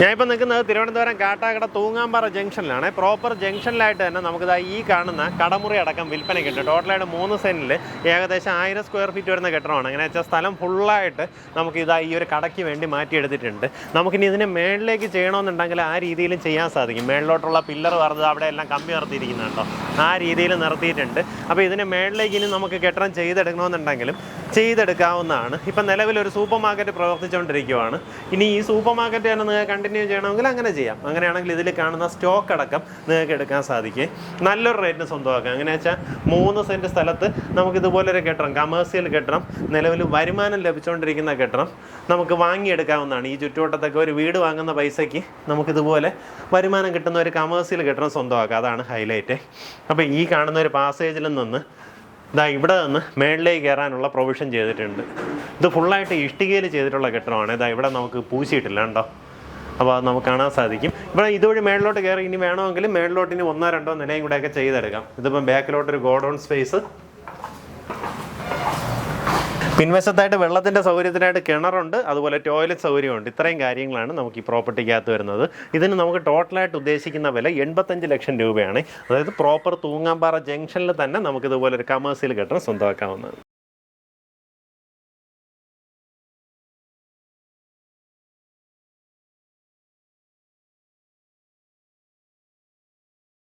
ഞാനിപ്പോൾ നിൽക്കുന്നത് തിരുവനന്തപുരം കാട്ടാക്കട തൂങ്ങാമ്പാറ ജംഗ്ഷനിലാണ്. പ്രോപ്പർ ജംഗ്ഷനിലായിട്ട് തന്നെ നമുക്കിതാ ഈ കാണുന്ന കടമുറി അടക്കം വിൽപ്പനയ്ക്കുണ്ട്. ടോട്ടലായിട്ട് മൂന്ന് സെന്റിൽ ഏകദേശം ആയിരം സ്ക്വയർ ഫീറ്റ് വരുന്ന കെട്ടിടമാണ്. അങ്ങനെ വെച്ചാൽ സ്ഥലം ഫുള്ളായിട്ട് നമുക്ക് ഇതാ ഈ ഒരു കടയ്ക്ക് വേണ്ടി മാറ്റിയെടുത്തിട്ടുണ്ട്. നമുക്കിനി ഇതിനെ മേളിലേക്ക് ചെയ്യണമെന്നുണ്ടെങ്കിൽ ആ രീതിയിലും ചെയ്യാൻ സാധിക്കും. മേളിലോട്ടുള്ള പില്ലർ പറഞ്ഞത് അവിടെ എല്ലാം കമ്പി നിർത്തിയിരിക്കുന്നുണ്ടോ ആ രീതിയിൽ നിർത്തിയിട്ടുണ്ട്. അപ്പോൾ ഇതിനെ മേളിലേക്ക് ഇനി നമുക്ക് കെട്ടിടം ചെയ്തെടുക്കണമെന്നുണ്ടെങ്കിലും ചെയ്തെടുക്കാവുന്നതാണ്. ഇപ്പം നിലവിൽ ഒരു സൂപ്പർ മാർക്കറ്റ് പ്രവർത്തിച്ചുകൊണ്ടിരിക്കുവാണ്. ഇനി ഈ സൂപ്പർ മാർക്കറ്റ് തന്നെ നിങ്ങൾക്ക് കണ്ടിന്യൂ ചെയ്യണമെങ്കിൽ അങ്ങനെ ചെയ്യാം. അങ്ങനെയാണെങ്കിൽ ഇതിൽ കാണുന്ന സ്റ്റോക്ക് അടക്കം നിങ്ങൾക്ക് എടുക്കാൻ സാധിക്കും. നല്ലൊരു റേറ്റിന് സ്വന്തമാക്കാം. അങ്ങനെ വെച്ചാൽ മൂന്ന് സെന്റ് സ്ഥലത്ത് നമുക്ക് ഇതുപോലൊരു കെട്ടിടം കമേഴ്സ്യൽ കെട്ടിടം നിലവിൽ വരുമാനം ലഭിച്ചുകൊണ്ടിരിക്കുന്ന കെട്ടിടം നമുക്ക് വാങ്ങിയെടുക്കാവുന്നതാണ്. ഈ ചുറ്റുവട്ടത്തൊക്കെ ഒരു വീട് വാങ്ങുന്ന പൈസയ്ക്ക് നമുക്കിതുപോലെ വരുമാനം കിട്ടുന്ന ഒരു കമേഴ്സ്യൽ കെട്ടിടം സ്വന്തമാക്കാം. അതാണ് ഹൈലൈറ്റ് അപ്പോൾ ഈ കാണുന്ന ഒരു പാസേജിൽ നിന്ന് ഇതാ ഇവിടെ നിന്ന് മേളിലേക്ക് കയറാനുള്ള പ്രൊവിഷൻ ചെയ്തിട്ടുണ്ട്. ഇത് ഫുള്ളായിട്ട് ഇഷ്ടികയിൽ ചെയ്തിട്ടുള്ള കെട്ടിടമാണ്. ഇതാ ഇവിടെ നമുക്ക് പൂശിയിട്ടില്ല കേട്ടോ അപ്പോൾ അത് നമുക്ക് കാണാൻ സാധിക്കും. ഇവിടെ ഇതുവഴി മേളിലോട്ട് കയറി ഇനി വേണമെങ്കിൽ മേളിലോട്ട് ഇനി ഒന്നോ രണ്ടോ നിലയും കൂടെയൊക്കെ ചെയ്തെടുക്കാം. ഇതിപ്പം ബാക്കിലോട്ടൊരു ഗോഡൗൺ സ്പേസ് പിൻവശത്തായിട്ട് വെള്ളത്തിന്റെ സൗകര്യത്തിനായിട്ട് കിണറുണ്ട് അതുപോലെ ടോയ്ലറ്റ് സൗകര്യമുണ്ട്. ഇത്രയും കാര്യങ്ങളാണ് നമുക്ക് ഈ പ്രോപ്പർട്ടിക്കകത്ത് വരുന്നത്. ഇതിന് നമുക്ക് ടോട്ടലായിട്ട് ഉദ്ദേശിക്കുന്ന വില എൺപത്തഞ്ച് ലക്ഷം രൂപയാണ്. അതായത് പ്രോപ്പർ തൂങ്ങാമ്പാറ ജംഗ്ഷനിൽ തന്നെ നമുക്ക് ഇതുപോലെ ഒരു കമേഴ്സ്യൽ കെട്ടിടം സ്വന്തമാക്കാവുന്നതാണ്.